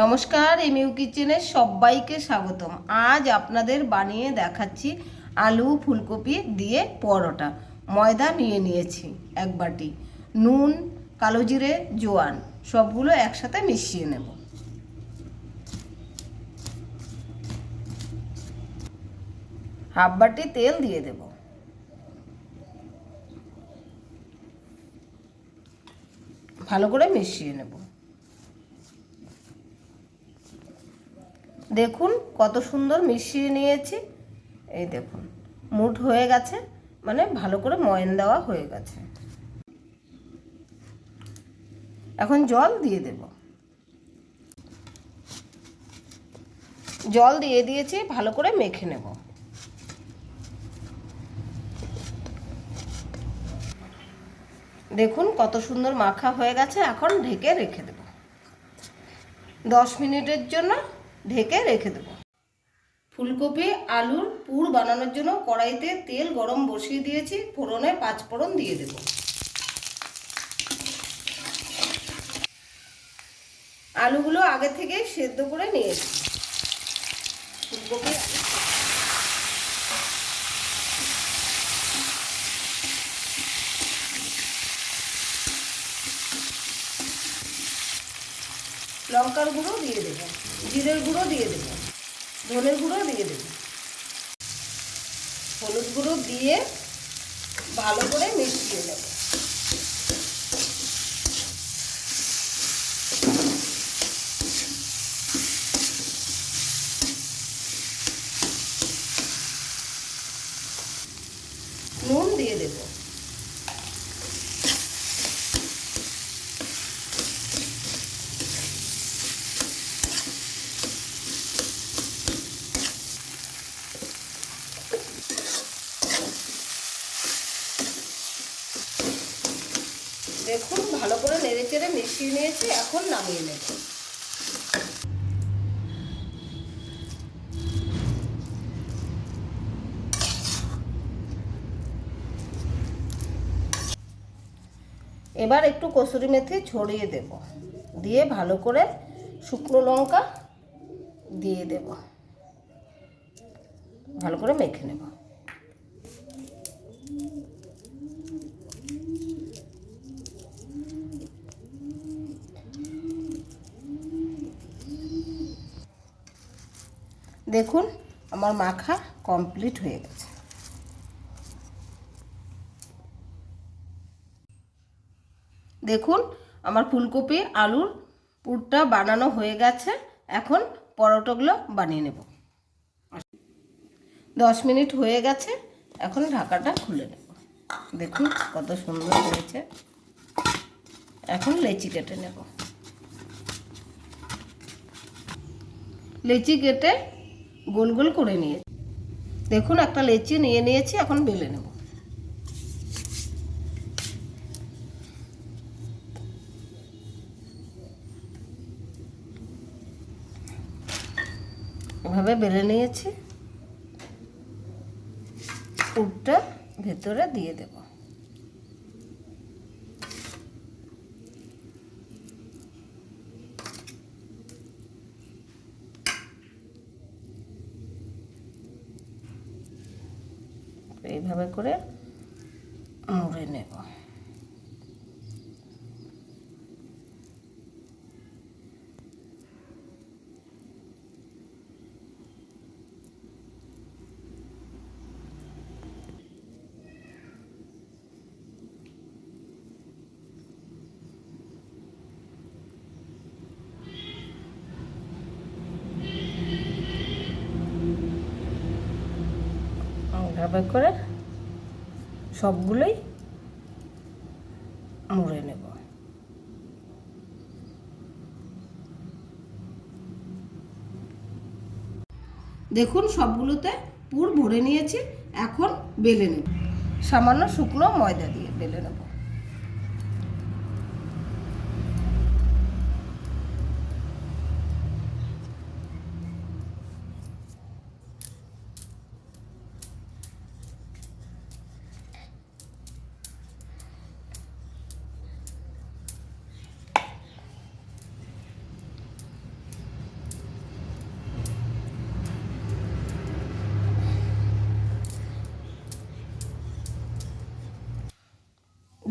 নমস্কার, এমইউ কিচেনের সবাইকে স্বাগতম। আজ আপনাদের বানিয়ে দেখাচ্ছি আলু ফুলকপি দিয়ে পরোটা। ময়দা নিয়ে নিয়েছি এক বাটি। নুন, কালো জিরে, জোয়ান, সবগুলো একসাথে মিশিয়ে নেব। হাফ বাটি তেল দিয়ে দেব। ভালো করে মিশিয়ে নেব। দেখুন কত সুন্দর মিশিয়ে নিয়েছি। এই দেখুন, মুঠ হয়ে গেছে মানে ভালো করে ময়ন দেওয়া হয়ে গেছে। এখন জল দিয়ে দেব। জল দিয়ে দিয়েছি, ভালো করে মেখে নেব। দেখুন কত সুন্দর মাখা হয়ে গেছে, এখন ঢেকে রেখে দেব। দশ মিনিটের জন্য ঢেকে রেখে দেব। ফুলকপি, আলুর পুর বানানোর জন্য কড়াইতে তেল গরম বসিয়ে দিয়েছি, ফোড়নে পাঁচ ফোড়ন দিয়ে দেব। আলুগুলো আগে থেকে সেদ্ধ করে নিয়েছি। ফুলকপি, লঙ্কার গুঁড়ো দিয়ে দেবো। জিরের গুঁড়ো দিয়ে দেবো। ধনের গুঁড়ো দিয়ে দেবো। হলুদ গুঁড়ো দিয়ে ভালো করে মিশিয়ে নেব। নুন দিয়ে দেবো। দেখুন, ভালো করে নেড়ে চেড়ে মিশিয়ে নিয়েছি, এখন নামিয়ে নেব। এবার একটু কসুরি মেথি ছড়িয়ে দেব, দিয়ে ভালো করে শুকনো লঙ্কা দিয়ে দেব। ভালো করে মেখে নেব। দেখুন, আমার মাখা কমপ্লিট হয়ে গেছে। দেখুন, আমার ফুলকপি, আলুর পুরটা বানানো হয়ে গেছে। এখন পরোটাগুলো বানিয়ে নেব। দশ মিনিট হয়ে গেছে, এখন ঢাকাটা খুলে নেব। দেখুন কত সুন্দর হয়েছে। এখন লেচি কেটে নেব। লেচি কেটে গোল গোল করে নিয়ে দেখুন, একটা লেচি নিয়ে নিয়েছি, এখন বেলে নেব। এভাবে বেলে নিয়েছি। পুরটা ভেতরে দিয়ে দেব। এইভাবে করে মুড়ে নেব। এইভাবে করে সবগুলোই মুড়ে নেব। দেখুন, সবগুলোতে পুর ভরে নিয়েছি, এখন বেলে নেব। সামান্য শুকনো ময়দা দিয়ে বেলে নেব।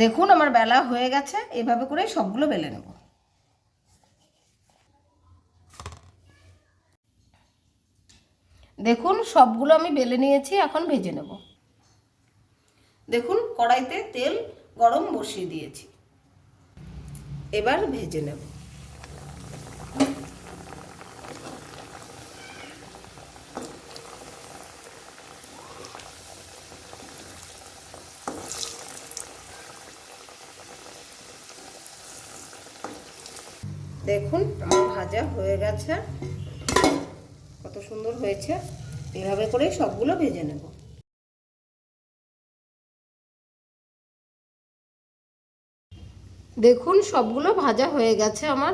দেখুন, আমার বেলা হয়ে গেছে, এভাবে করে সবগুলো বেলে নেব। দেখুন, সবগুলো আমি বেলে নিয়েছি, এখন ভেজে নেব। দেখুন, কড়াইতে তেল গরম বসিয়ে দিয়েছি। এবার ভেজে নেব। দেখুন আমার ভাজা হয়ে গেছে। কত সুন্দর হয়েছে। এভাবে করেই সবগুলো ভেজে নেব। দেখুন, সবগুলো ভাজা হয়ে গেছে আমার।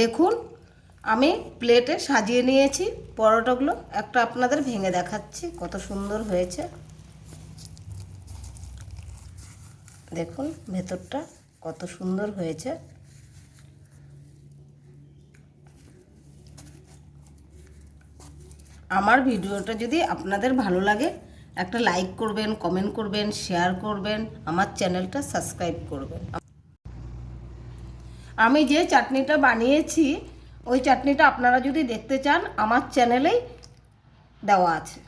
দেখুন, আমি প্লেটে সাজিয়ে নিয়েছি পরোটাগুলো। একটা আপনাদের ভেঙে দেখাচ্ছি, কত সুন্দর হয়েছে। দেখুন, ভেতরটা কত সুন্দর হয়েছে। আমার ভিডিওটা যদি আপনাদের ভালো লাগে, একটা লাইক করবেন কমেন্ট করবেন শেয়ার করবেন, আমার চ্যানেলটা সাবস্ক্রাইব করবেন। আমি যে চাটনিটা বানিয়েছি, ওই চাটনিটা আপনারা যদি দেখতে চান, আমার চ্যানেলেই দেওয়া আছে।